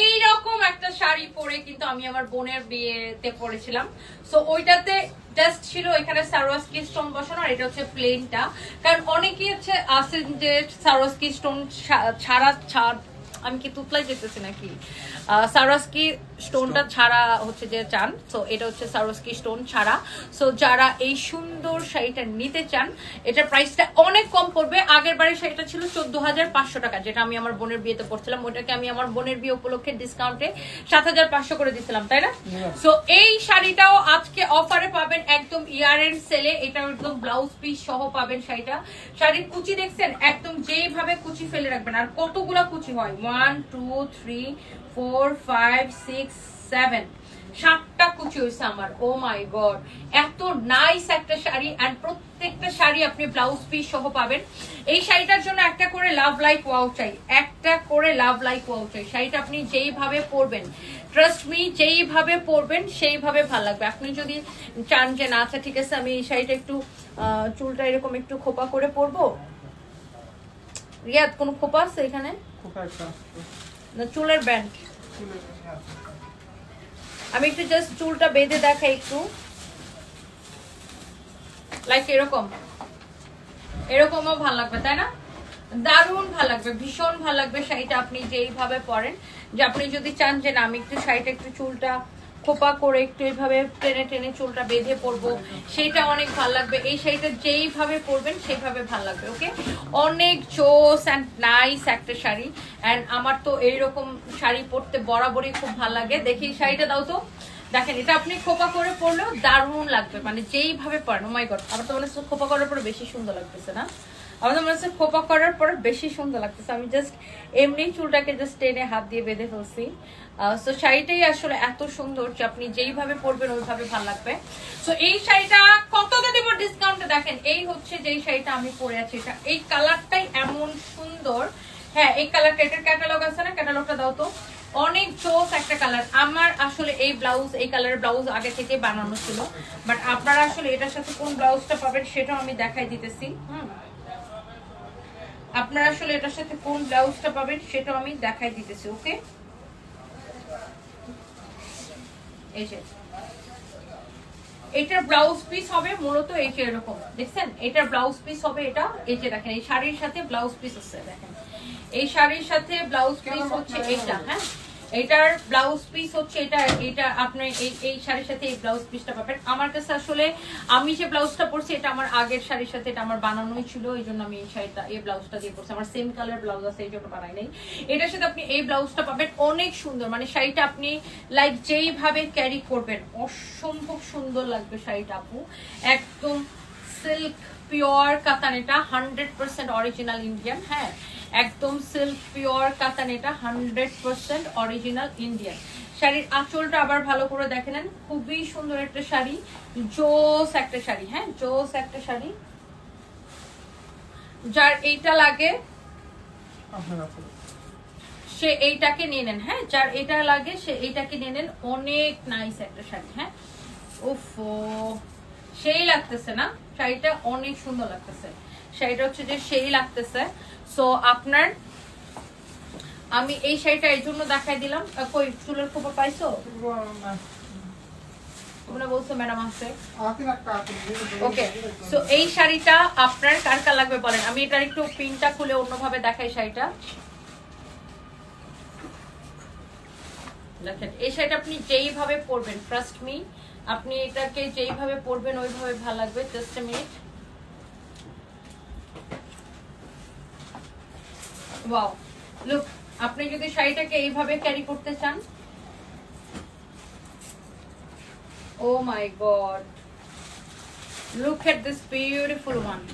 এইরকম একটা শাড়ি পরে কিন্তু আমি আমার বোনের বিয়েতে পরেছিলাম। সো ওইটাতে জাস্ট ছিল এখানে সারোয়াস্কি স্টোন বসানো আর এটা হচ্ছে প্লেনটা কারণ অনেকেই হচ্ছে আসেন যে সারোয়াস্কি স্টোন ছাড়া ছাড় আমি কি তুতলাই যেতেছি নাকি? সারোয়াস্কি স্টোনটা ছাড়া হচ্ছে যে চান সো এটা হচ্ছে সারোয়াস্কি স্টোন ছাড়া। সো যারা এই সুন্দর শাড়িটা নিতে চান এটার প্রাইসটা অনেক কম পড়বে। আগের বারের শাড়িটা ছিল চোদ্দ হাজার পাঁচশো টাকা যেটা আমি আমার বোনের বিয়েতে পড়ছিলাম ওটাকে আমি আমার বোনের বিয়ে উপলক্ষে ডিসকাউন্টে সাত হাজার পাঁচশো করে দিছিলাম তাই না? সো এই শাড়িটাও আজকে অফারে পাবেন একদম ইয়ার এন্ড সেলে। এটা একদম ব্লাউজ পিস সহ পাবেন শাড়িটা। শাড়ির কুচি দেখছেন? একদম যেইভাবে কুচি ফেলে রাখবেন। আর কতগুলা কুচি হয়? One two three four five six seven সাতটা কুচি হয়েছে আমার। ও মাই গড এত নাইস একটা শাড়ি অ্যান্ড প্রত্যেকটা শাড়ি আপনি ব্লাউজ পিস সহ পাবেন। এই শাড়িটার জন্য একটা করে লাভ লাইক ওয়াও চাই। একটা করে লাভ লাইক ওয়াও চাই। শাড়িটা আপনি যেইভাবে পরবেন ট্রাস্ট মি যেইভাবে পরবেন সেইভাবে ভালো লাগবে। আপনি যদি চান যে না আচ্ছা ঠিক আছে আমি এই শাড়িটা একটু চুলটা এরকম একটু খোপা করে পরবো? রিয়াদ কোনো খোপা আছে এখানে? একটা না চুলের ব্যান্ড। আমি একটু জাস্ট চুলটা বেঁধে দেখাই একটু। লাইক এরকম। এরকমও ভালো লাগবে, তাই না? দারুণ ভালো লাগবে, ভীষণ ভালো লাগবে শাড়িটা আপনি যেইভাবে পরেন। যে আপনি যদি চান যে না, আমি একটু শাড়িটা, একটু চুলটা খোপা করে একটু এইভাবে টেনে টেনে চুলটা বেঁধে পরবো, সেইটা অনেক ভালো লাগবে। এই শাড়িটা যেইভাবে পরবেন, সেইভাবে ভালো লাগবে, ওকে? অনেক জোস অ্যান্ড নাইস একটা শাড়ি। অ্যান্ড আমার তো এইরকম শাড়ি পরতে বরাবরই খুব ভালো লাগে। দেখি শাড়িটা দাও তো। দেখেন, এটা আপনি খোপা করে পরলেও দারুণ লাগবে। মানে যেইভাবে পরেন ও মাই গড আমার তো মনে খোপা করার পরে বেশি সুন্দর লাগতেছে না? আমার তো মনে হচ্ছে খোপা করার পর বেশি সুন্দর লাগতেছে। আমি জাস্ট এমনি চুলটাকে জাস্ট টেনে হাত দিয়ে বেঁধে ফেলছি। সো শাড়িটাই আসলে এত সুন্দর যে আপনি যেইভাবে পরবেন ওইভাবে ভালো লাগবে। সো এই শাড়িটা কতটা দেবো ডিসকাউন্টে দেখেন, এই হচ্ছে যেই শাড়িটা আমি পরে আছি। এটা, এই কালারটাই এমন সুন্দর। হ্যাঁ এই কালারটা এটার ক্যাটালগ আছে না? ক্যাটালগটা দাও তো। অনেক চোখ একটা কালার আমার আসলে এই ব্লাউজ এই কালারের ব্লাউজ আগে থেকে বানানো ছিল। বাট আপনারা আসলে এটার সাথে কোন ব্লাউজটা পাবেন সেটাও আমি দেখাই দিতেছি। হুম। আপনারা আসলে এটার সাথে কোন ব্লাউজটা পাবেন সেটা আমি দেখাই দিতেছি, ওকে? এটার ব্লাউজ পিস হবে মূলত এই যে এরকম, দেখছেন? এটার ব্লাউজ পিস হবে এটা, এই যে দেখেন, এই শাড়ির সাথে ব্লাউজ পিস আছে, দেখেন। এই শাড়ির সাথে ব্লাউজ পিস হচ্ছে এটা হ্যাঁ? এটার ব্লাউজ পিস হচ্ছে এটা এটা আপনি এই এই শাড়ির সাথে এই ব্লাউজ পিসটা পাবেন। আমার কাছে আসলে আমি যে ব্লাউজটা পরছি, এটা আমার আগের শাড়ির সাথে এটা আমার বানানোই ছিল, এই জন্য আমি এই শাড়িটা, এই ব্লাউজটা দিয়ে পরছি। আমার সেম কালার ব্লাউজ আছে, এই জন্য বানাই নাই। এটার সাথে আপনি এই ব্লাউজটা পাবেন, অনেক সুন্দর। মানে শাড়িটা আপনি লাইক যেইভাবে ক্যারি করবেন, অসম্ভব সুন্দর লাগবে শাড়িটা আপু। একদম সিল্ক পিওর কাতান, এটা হান্ড্রেড পার্সেন্ট অরিজিনাল ইন্ডিয়ান হ্যাঁ। একদম সিল্ক পিওর কাতান, এটা হান্ড্রেড পার্সেন্ট অরিজিনাল ইন্ডিয়ান শাড়ির আঁচলটা আবার ভালো করে দেখে নেন। খুবই সুন্দর একটা শাড়ি, জোস একটা শাড়ি হ্যাঁ জোস একটা শাড়ি। যার এইটা লাগে, সে এইটাকে নিয়ে নেন হ্যাঁ যার এটা লাগে, সে এইটাকে নিয়ে নেন। অনেক নাইস একটা শাড়ি হ্যাঁ। ওফো, সেই লাগতেছে না। শাড়িটা অনেক সুন্দর লাগতেছে। শাড়িটা হচ্ছে যে সেই লাগতেছে। সো আপনার, আমি এই শাড়িটা এই জন্য দেখাই দিলাম। কই, চুলের খোপা পাইছো? কার কার লাগবে বলেন? আমি একটু খুলে দেখাই শাড়িটা। এই শাড়িটা আপনি যেইভাবে পরবেন ট্রাস্ট মি আপনি এটাকে যেইভাবে পরবেন, ওইভাবে ভালো লাগবে জাস্ট মিনিট ওয়াও লুক আপনি যদি শাড়িটাকে এইভাবে ক্যারি করতে চান। ও my god Look at this beautiful one.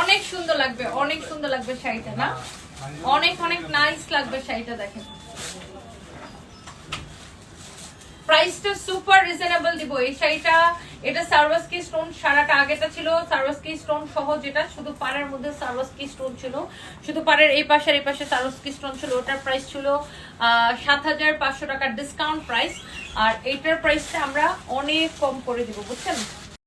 অনেক সুন্দর লাগবে, অনেক সুন্দর লাগবে শাড়িটা, না? অনেক অনেক নাইস লাগবে শাড়িটা দেখেন। প্রাইসটা সুপার রিজনেবল দিব। এই শাড়িটা, এটা সার্ভাসকি স্টোন সারাটা আগেটা ছিল। সার্ভাসকি স্টোন সহ যেটা, শুধু পাড়ের মধ্যে সার্ভাসকি স্টোন ছিল। শুধু পাড়ের এই পাশে এই পাশে সার্ভাসকি স্টোন ছিল। ওটার প্রাইস ছিল সাত হাজার পাঁচশো টাকার ডিসকাউন্ট প্রাইস আর এইটার প্রাইসটা আমরা অনেক কম করে দিব, বুঝছেন?